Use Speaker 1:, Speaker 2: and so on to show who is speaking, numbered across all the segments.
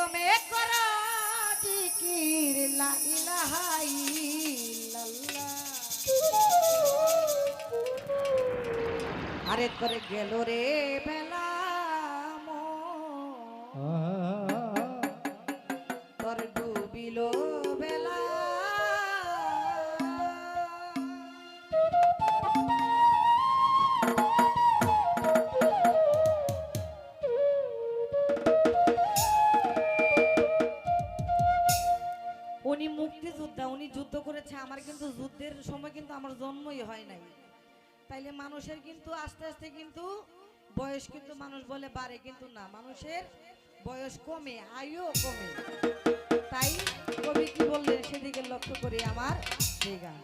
Speaker 1: দমে করা জিকির লা ইলাহা ইল্লাল্লাহ। আরে করে গেল রে বেলা। করেছে, আমার কিন্তু যুদ্ধের সময় কিন্তু আমার জন্মই হয় নাই। তাইলে মানুষের কিন্তু আস্তে আস্তে কিন্তু বয়স কিন্তু মানুষ বলে বাড়ে, কিন্তু না, মানুষের বয়স কমে আয়ু কমে। তাই কবি কি বললেন, সেদিকে লক্ষ্য করি আমার সেই গান।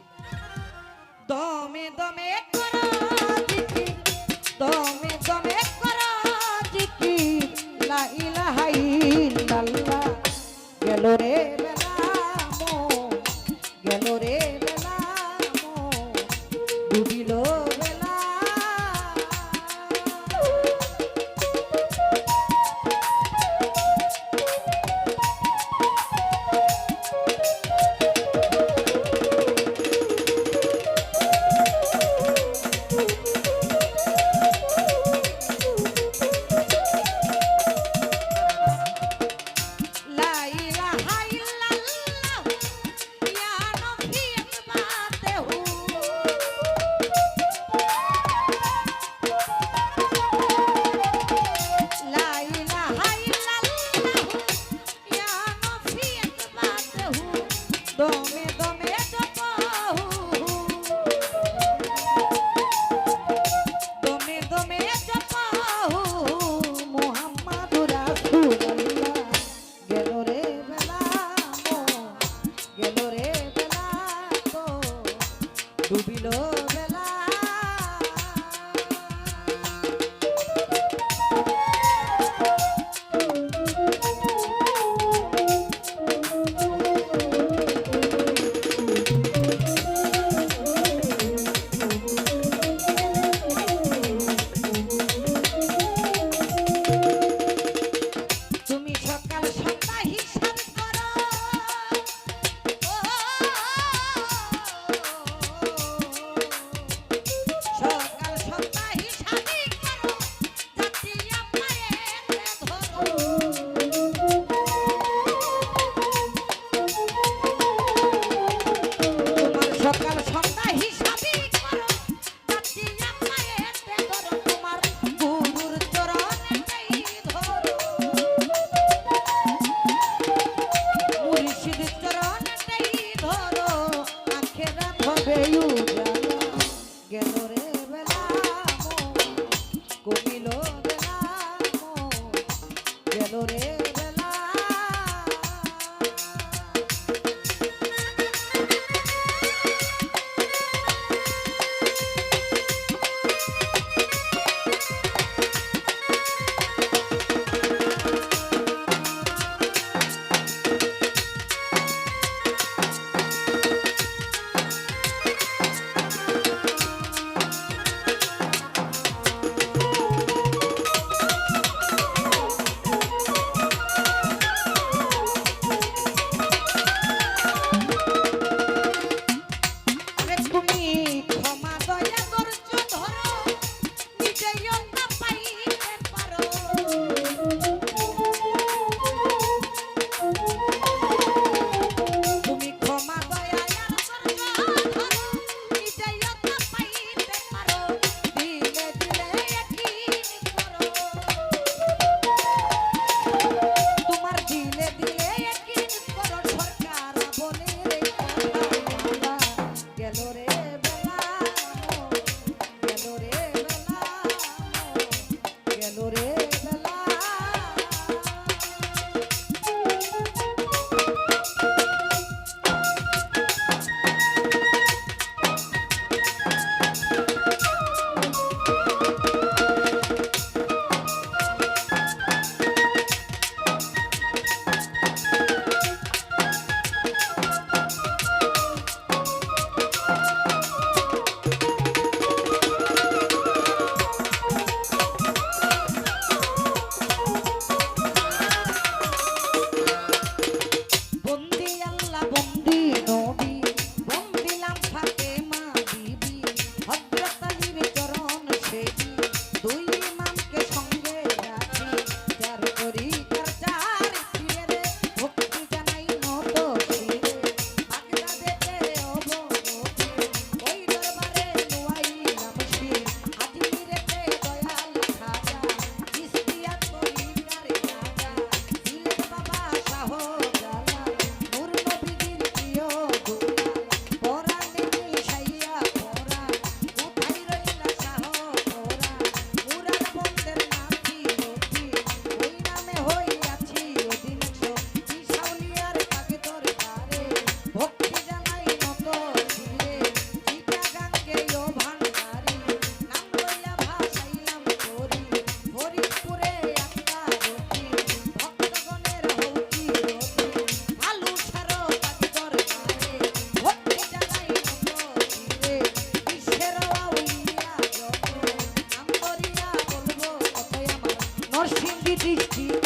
Speaker 1: দমে দমে করো ডুবিল Oxim de destino